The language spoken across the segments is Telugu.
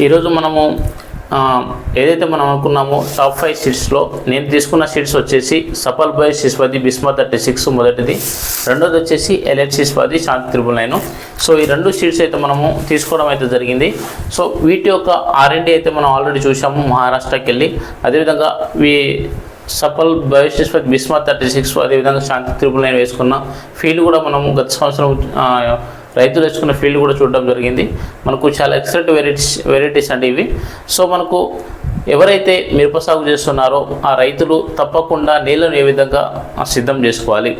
ఈరోజు మనము ఏదైతే మనం అనుకున్నామో టాప్ ఫైవ్ సీట్స్లో నేను తీసుకున్న సీట్స్ వచ్చేసి సఫల్ బాయ్ శిశ్వతి బిస్మా థర్టీ సిక్స్ మొదటిది. రెండోది వచ్చేసి ఎలెట్ శిశ్వతి శాంతి త్రిబుల్ నైన్. సో ఈ రెండు సీట్స్ అయితే మనము తీసుకోవడం అయితే జరిగింది. సో వీటి యొక్క ఆర్ఎండి అయితే మనం ఆల్రెడీ చూసాము మహారాష్ట్రకి వెళ్ళి. అదేవిధంగా వీ సఫల్ భవిష్యత్ బిస్మా థర్టీ సిక్స్ అదేవిధంగా శాంతి త్రిబుల్ నైన్ వేసుకున్న ఫీల్డ్ కూడా మనము గత సంవత్సరం రైతులు వేసుకున్న ఫీల్డ్ కూడా చూడడం జరిగింది. మనకు చాలా ఎక్సలెంట్ వెరైటీస్ వెరైటీస్ అండి ఇవి. సో మనకు ఎవరైతే మిరప సాగు చేస్తున్నారో ఆ రైతులు తప్పకుండా నీళ్ళను ఏ విధంగా సిద్ధం చేసుకోవాలి?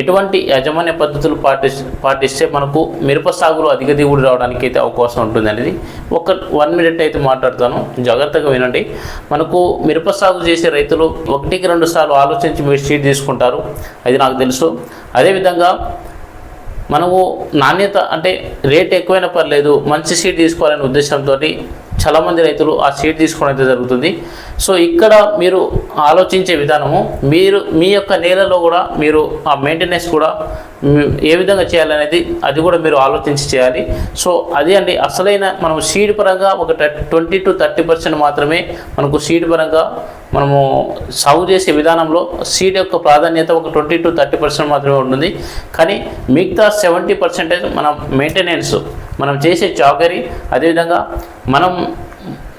ఎటువంటి యాజమాన్య పద్ధతులు పాటి పాటిస్తే మనకు మిరప సాగులో అధిక దిగుబడి రావడానికి అయితే అవకాశం ఉంటుంది అనేది ఒక వన్ మినిట్ అయితే మాట్లాడతాను. జాగ్రత్తగా వినండి. మనకు మిరప సాగు చేసే రైతులు ఒకటికి రెండు సార్లు ఆలోచించి మీరు సీడ్ తీసుకుంటారు. అది నాకు తెలుసు. అదేవిధంగా మనము నాణ్యత అంటే రేట్ ఎక్కువైనా పర్లేదు మంచి సీడ్ తీసుకోవాలనే ఉద్దేశంతో చాలామంది రైతులు ఆ సీడ్ తీసుకోవడం అయితే జరుగుతుంది. సో ఇక్కడ మీరు ఆలోచించే విధానము మీరు మీ యొక్క నేలలో కూడా మీరు ఆ మెయింటెనెన్స్ కూడా ఏ విధంగా చేయాలనేది అది కూడా మీరు ఆలోచించి చేయాలి. సో అది అండి అసలైన మనం సీడ్ పరంగా ఒక ట్వంటీ టు థర్టీ పర్సెంట్ మాత్రమే మనకు సీడ్ పరంగా మనము సాగు చేసే విధానంలో సీడ్ యొక్క ప్రాధాన్యత ఒక ట్వంటీ టు థర్టీ పర్సెంట్ మాత్రమే ఉంటుంది. కానీ మిగతా సెవెంటీ పర్సెంటేజ్ మన మెయింటెనెన్స్ మనం చేసే చాకరీ అదేవిధంగా మనం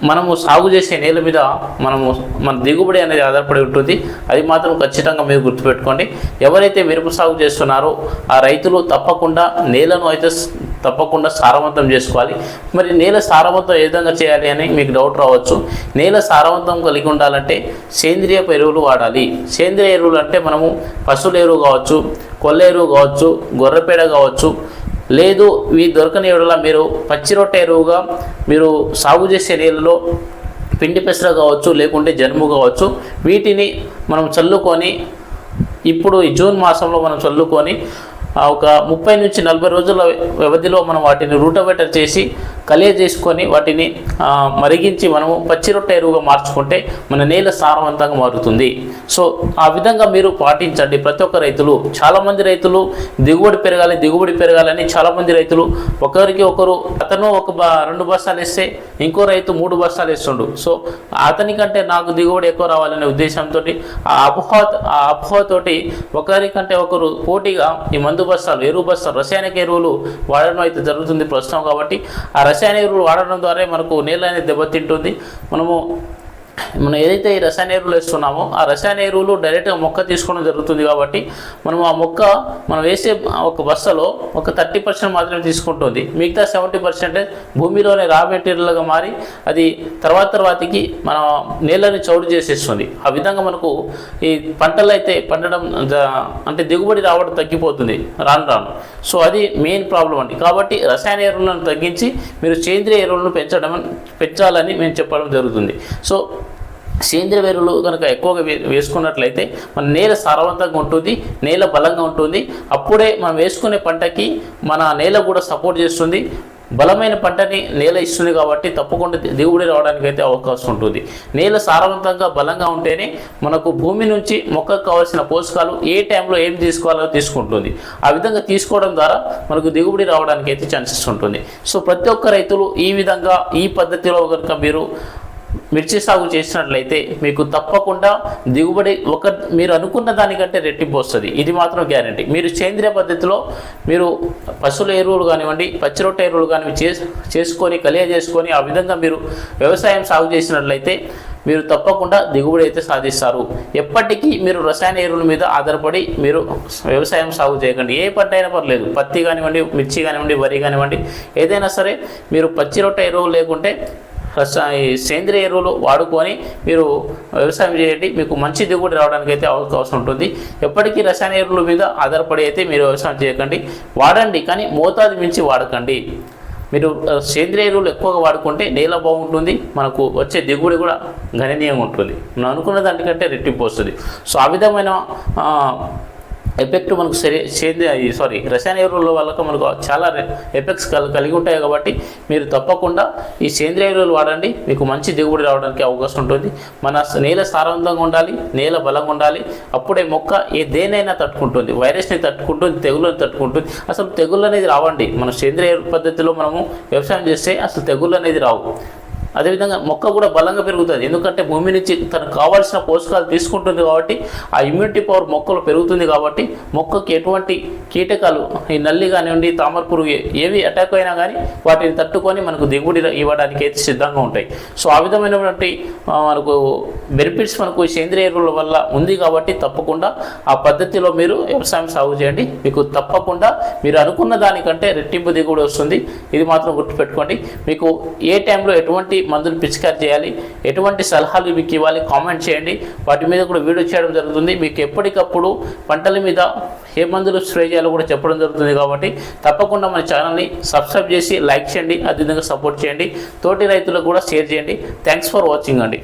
మనము సాగు చేసే నేల మీద మనము మన దిగుబడి అనేది ఆధారపడి ఉంటుంది. అది మాత్రం ఖచ్చితంగా మీరు గుర్తుపెట్టుకోండి. ఎవరైతే మిరప సాగు చేస్తున్నారో ఆ రైతులు తప్పకుండా నేలను అయితే తప్పకుండా సారవంతం చేసుకోవాలి. మరి నేల సారవంతం ఏ విధంగా చేయాలి అని మీకు డౌట్ రావచ్చు. నేల సారవంతం కలిగి ఉండాలంటే సేంద్రియ ఎరువులు వాడాలి. సేంద్రియ ఎరువులు అంటే మనము పశువుల ఎరువు కావచ్చు కొల్ల ఎరువు కావచ్చు గొర్రెపేడ కావచ్చు లేదు ఇవి దొరకని ఎడల మీరు పచ్చి రొట్టె ఎరువుగా మీరు సాగు చేసే నీళ్ళలో పిండి పెసర కావచ్చు లేకుంటే జనుము కావచ్చు వీటిని మనం చల్లుకొని ఇప్పుడు ఈ జూన్ మాసంలో మనం చల్లుకొని ఒక ముప్పై నుంచి నలభై రోజుల వ్యవధిలో మనం వాటిని రూటవేటర్ చేసి కలియ చేసుకొని వాటిని మరిగించి మనము పచ్చి రొట్టె ఎరువుగా మార్చుకుంటే మన నేల సారవంతంగా మారుతుంది. సో ఆ విధంగా మీరు పాటించండి. ప్రతి ఒక్క రైతులు చాలామంది రైతులు దిగుబడి పెరగాలి దిగుబడి పెరగాలని చాలామంది రైతులు ఒకరికి ఒకరు అతను ఒక బ రెండు బస్తాలు వేస్తే ఇంకో రైతు మూడు బస్తాలు వేస్తుండు. సో అతనికంటే నాకు దిగుబడి ఎక్కువ రావాలనే ఉద్దేశంతో ఆ అపోహ ఆ అపోహతోటి ఒకరికంటే ఒకరు పోటీగా ఈ మందు బస్తాలు ఎరువు బస్తాలు రసాయనిక ఎరువులు వాడడం అయితే జరుగుతుంది ప్రస్తుతం కాబట్టి ఆ రసాయన ఎరువులు వాడడం ద్వారా మనకు నేల అనేది దెబ్బతింటుంది. మనము మనం ఏదైతే ఈ రసాయన ఎరువులు వేస్తున్నామో ఆ రసాయన ఎరువులు డైరెక్ట్గా మొక్క తీసుకోవడం జరుగుతుంది కాబట్టి మనం ఆ మొక్క మనం వేసే ఒక బస్సలో ఒక థర్టీ పర్సెంట్ మాత్రమే తీసుకుంటుంది. మిగతా సెవెంటీ పర్సెంట్ భూమిలోనే రా మెటీరియల్గా మారి అది తర్వాత తర్వాతకి మన నేలని చౌడు చేసేస్తుంది. ఆ విధంగా మనకు ఈ పంటలు అయితే పండడం అంటే దిగుబడి రావడం తగ్గిపోతుంది. రాను రాను. సో అది మెయిన్ ప్రాబ్లం అండి. కాబట్టి రసాయన ఎరువులను తగ్గించి మీరు సేంద్రియ ఎరువులను పెంచడం పెంచాలని మేము చెప్పడం జరుగుతుంది. సో సేంద్రియ ఎరువులు కనుక ఎక్కువగా వే వేసుకున్నట్లయితే మన నేల సారవంతంగా ఉంటుంది నేల బలంగా ఉంటుంది. అప్పుడే మనం వేసుకునే పంటకి మన నేల కూడా సపోర్ట్ చేస్తుంది. బలమైన పంటని నేల ఇస్తుంది కాబట్టి తప్పకుండా దిగుబడి రావడానికి అయితే అవకాశం ఉంటుంది. నేల సారవంతంగా బలంగా ఉంటేనే మనకు భూమి నుంచి మొక్కకు కావాల్సిన పోషకాలు ఏ టైంలో ఏం తీసుకోవాలో తీసుకుంటుంది. ఆ విధంగా తీసుకోవడం ద్వారా మనకు దిగుబడి రావడానికి అయితే ఛాన్సెస్ ఉంటుంది. సో ప్రతి ఒక్క రైతులు ఈ విధంగా ఈ పద్ధతిలో కనుక మీరు మిర్చి సాగు చేసినట్లయితే మీకు తప్పకుండా దిగుబడి ఒక మీరు అనుకున్న దానికంటే రెట్టింపు వస్తుంది. ఇది మాత్రం గ్యారంటీ. మీరు సేంద్రియ పద్ధతిలో మీరు పశువుల ఎరువులు కానివ్వండి పచ్చిరొట్ట ఎరువులు కానివ్వండి చేసుకొని కలియ చేసుకొని ఆ విధంగా మీరు వ్యవసాయం సాగు చేసినట్లయితే మీరు తప్పకుండా దిగుబడి అయితే సాధిస్తారు. ఎప్పటికీ మీరు రసాయన ఎరువుల మీద ఆధారపడి మీరు వ్యవసాయం సాగు చేయకండి. ఏ పంట అయినా పర్లేదు. పత్తి కానివ్వండి మిర్చి కానివ్వండి వరి కానివ్వండి ఏదైనా సరే మీరు పచ్చి రొట్ట ఎరువు లేకుంటే సేంద్రియ ఎరువులు వాడుకొని మీరు వ్యవసాయం చేయండి. మీకు మంచి దిగుబడి రావడానికి అయితే అవకాశం ఉంటుంది. ఎప్పటికీ రసాయన ఎరువుల మీద ఆధారపడి అయితే మీరు వ్యవసాయం చేయకండి. వాడండి కానీ మోతాదు మించి వాడకండి. మీరు సేంద్రియ ఎరువులు ఎక్కువగా వాడుకుంటే నేల బాగుంటుంది. మనకు వచ్చే దిగుబడి కూడా గణనీయంగా ఉంటుంది. మనం అనుకున్న దానికంటే రెట్టింపు వస్తుంది. సో ఆ విధమైన ఎఫెక్ట్ మనకు సరే సేంద్రియ సారీ రసాయన ఎరువుల వల్ల మనకు చాలా ఎఫెక్ట్స్ కలిగి ఉంటాయి కాబట్టి మీరు తప్పకుండా ఈ సేంద్రియ ఎరువులు వాడండి. మీకు మంచి దిగుబడి రావడానికి అవకాశం ఉంటుంది. మన నేల సారవంతంగా ఉండాలి నేల బలంగా ఉండాలి. అప్పుడే మొక్క ఏ దేనైనా తట్టుకుంటుంది. వైరస్ని తట్టుకుంటుంది తెగుళ్ళని తట్టుకుంటుంది. అసలు తెగుళ్ళు అనేది రావండి. మన సేంద్రియ పద్ధతిలో మనము వ్యవసాయం చేస్తే అసలు తెగుళ్ళు అనేది రావు. అదేవిధంగా మొక్క కూడా బలంగా పెరుగుతుంది. ఎందుకంటే భూమి నుంచి తనకు కావాల్సిన పోషకాలు తీసుకుంటుంది కాబట్టి ఆ ఇమ్యూనిటీ పవర్ మొక్కలు పెరుగుతుంది కాబట్టి మొక్కకి ఎటువంటి కీటకాలు ఈ నల్లి కానివ్వండి తామర పురుగు ఏవి అటాక్ అయినా కానీ వాటిని తట్టుకొని మనకు దిగుబడి ఇవ్వడానికి అయితే సిద్ధంగా ఉంటాయి. సో ఆ విధమైనటువంటి మనకు బెనిఫిట్స్ మనకు సేంద్రియ ఎరువుల వల్ల ఉంది కాబట్టి తప్పకుండా ఆ పద్ధతిలో మీరు వ్యవసాయం సాగు చేయండి. మీకు తప్పకుండా మీరు అనుకున్న దానికంటే రెట్టింపు దిగుబడి వస్తుంది. ఇది మాత్రం గుర్తుపెట్టుకోండి. మీకు ఏ టైంలో ఎటువంటి మందులు పిచికారి చేయాలి. ఎటువంటి సలహాలు మీకు ఇవ్వాలి కామెంట్ చేయండి. వాటి మీద కూడా వీడియో చేయడం జరుగుతుంది. మీకు ఎప్పటికప్పుడు పంటల మీద ఏ మందులు స్ప్రే చేయాలో కూడా చెప్పడం జరుగుతుంది కాబట్టి తప్పకుండా మన ఛానల్ని సబ్స్క్రైబ్ చేసి లైక్ చేయండి అదేవిధంగా సపోర్ట్ చేయండి. తోటి రైతులకు కూడా షేర్ చేయండి. థ్యాంక్స్ ఫర్ వాచింగ్ అండి.